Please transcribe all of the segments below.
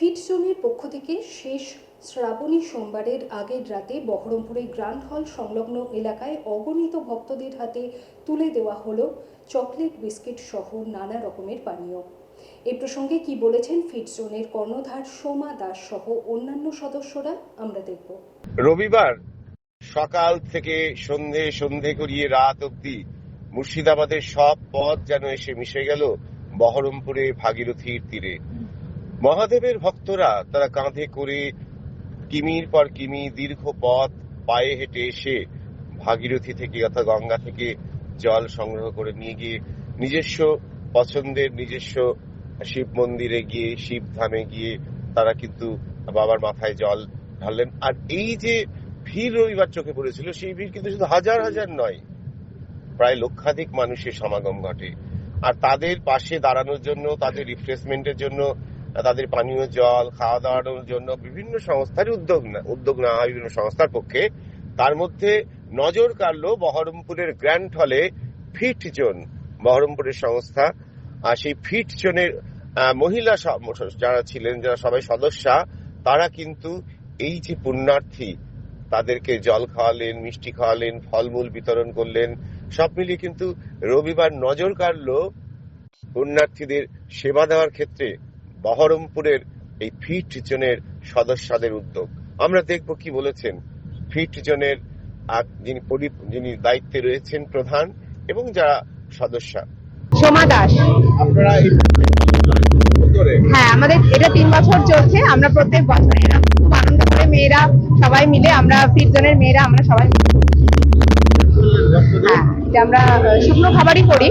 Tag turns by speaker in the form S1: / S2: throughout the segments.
S1: Fit জোনের পক্ষ থেকে শেষ শ্রাবণী সোমবারের আগের রাতে বহরমপুরে গ্র্যান্ড হল সংলগ্ন এলাকায় অগণিত ভক্তদের হাতে তুলে দেওয়া হলো চকলেট বিস্কিট সহ নানা রকমের পানীয়। এ প্রসঙ্গে কি বলেছেন ফিটজোনের কর্ণধার সোমা দাস সহ অন্যান্য সদস্যরা, আমরা দেখব।
S2: রবিবার সকাল থেকে সন্ধে সন্ধে করিয়ে রাত অবধি মুর্শিদাবাদের সব পথ যেন এসে মিশে গেল বহরমপুরে ভাগীরথীর তীরে। মহাদেবের ভক্তরা, তারা কাঁধে করে কিমির পর কিমি দীর্ঘ পথ পায়ে হেঁটে এসে ভাগীরথী থেকে অর্থাৎ গঙ্গা থেকে জল সংগ্রহ করে নিয়ে গিয়ে নিজস্ব পছন্দের, নিজস্ব শিব মন্দিরে গিয়ে, শিব ধামে গিয়ে তারা কিন্তু বাবার মাথায় জল ঢাললেন। আর এই যে ভিড় রবিবার চোখে পড়েছিল, সেই ভিড় কিন্তু শুধু হাজার হাজার নয়, প্রায় লক্ষাধিক মানুষের সমাগম ঘটে। আর তাদের পাশে দাঁড়ানোর জন্য, তাদের রিফ্রেশমেন্টের জন্য তাদের পানীয় জল খাওয়া দাওয়ানোর জন্য বিভিন্ন সংস্থারই উদ্যোগ উদ্যোগ নেওয়া বিভিন্ন সংস্থার পক্ষে। তার মধ্যে নজর কাড়লো বহরমপুরের গ্র্যান্ড হলে ফিট জোন বহরমপুরের সংস্থা। আর সেই ফিট জোনের মহিলা যারা ছিলেন, যারা সবাই সদস্যা, তারা কিন্তু এই যে পুণ্যার্থী, তাদেরকে জল খাওয়ালেন, মিষ্টি খাওয়ালেন, ফলমূল বিতরণ করলেন, সব মিলিয়ে কিন্তু রবিবার নজর কাড়লো পুণ্যার্থীদের সেবা দেওয়ার ক্ষেত্রে। বহরমপুরের এই ফিট জোনের সদস্যদের উদ্যোগ। আমরা দেখব কি বলেছেন ফিট জোনের যিনি যিনি দায়িত্বে রয়েছেন প্রধান এবং যারা সদস্য।
S3: সোমা দাস।
S2: আপনারা
S3: হ্যাঁ আমাদের এটা তিন বছর চলছে আমরা প্রত্যেক বছর খুব আনন্দ করে মেয়েরা সবাই মিলে আমরা ফিরজনের মেয়েরা আমরা সবাই মিলে। হ্যাঁ এটা আমরা শুকনো খাবারই করি।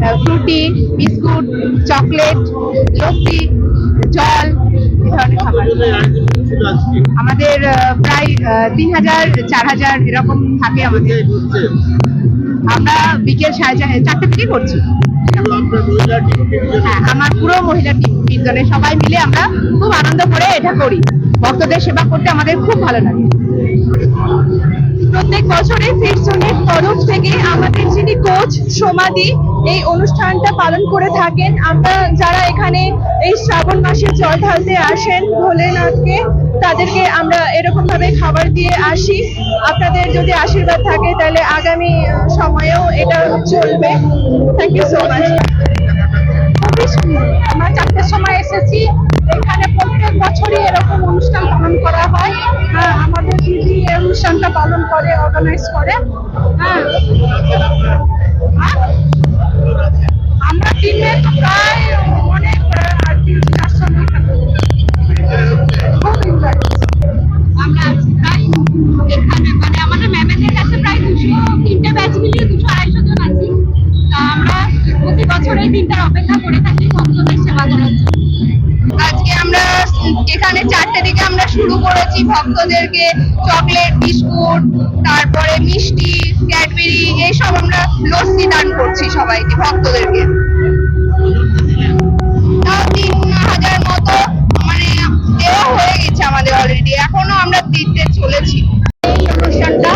S3: ফ্রুটি বিস্কুট, চকলেট, লস্যি, জল, এই ধরনের খাবার। আমাদের প্রায় তিন হাজার, চার হাজার এরকম থাকে আমাদের। আমরা বিকেল সাড়ে চার- চারটে থেকে করছি। হ্যাঁ আমার পুরো মহিলা কীর্তনে সবাই মিলে আমরা খুব আনন্দ করে এটা করি। ভক্তদের সেবা করতে আমাদের খুব ভালো লাগে। বছরে ফিরজনের তরফ থেকে আমাদের যিনি কোচ সমাধি এই অনুষ্ঠানটা পালন করে থাকেন, আমরা যারা এখানে এই শ্রাবণ মাসে জল ঢালতে আসেন ভোলেনাথকে, তাদেরকে আমরা এরকম ভাবে খাবার দিয়ে আসি। আপনাদের যদি আশীর্বাদ থাকে তাহলে আগামী সময়েও এটা চলবে। থ্যাংক ইউ সো মাচ আমরা চারটের সময় এসেছি এখানে প্রত্যেক বছরই এরকম অনুষ্ঠান পালন করা হয় হ্যাঁ আমাদের দিদি এই অনুষ্ঠানটা পালন করে অর্গানাইজ করে। হ্যাঁ। এখানে চারটে দিকে আমরা শুরু করেছি ভক্তদেরকে, চকলেট, বিস্কুট, তারপরে মিষ্টি, ক্যাডবেরি, এইসব আমরা লস্যি দান করছি সবাইকে, ভক্তদেরকে। তাও তিন হাজার মতো মানে দেওয়া হয়ে গেছে আমাদের অলরেডি এখনও আমরা দিতে চলেছি। অনুষ্ঠানটা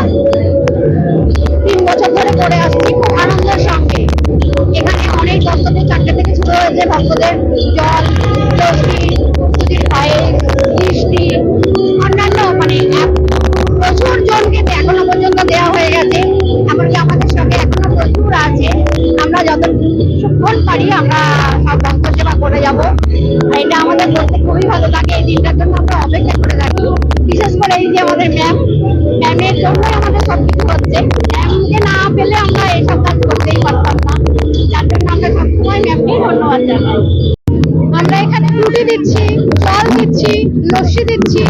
S3: লস্যি দিচ্ছি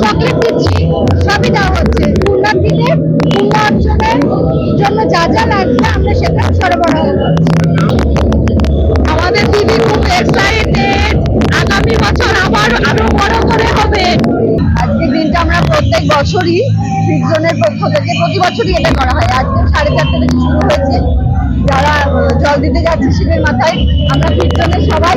S3: চকলেট দিচ্ছি, সবই দেওয়া হচ্ছে। পুণ্যার্থীদের পুণ্য অর্জনের জন্য যা যা লাগছে আমরা সেটা সরবরাহ করছি। আমাদের দিদি খুব এক্সাইটেড আগামী বছর আবার আরও বড় করে হবে। আজকের দিনটা আমরা প্রত্যেক বছরই ফিটজনের পক্ষ থেকে, প্রতি বছরই এটা করা হয়। আজকে সাড়ে চারটে থেকে শুরু হয়েছে। যারা জল দিতে যাচ্ছে শিবের মাথায়, আমরা ফিটজনের সবাই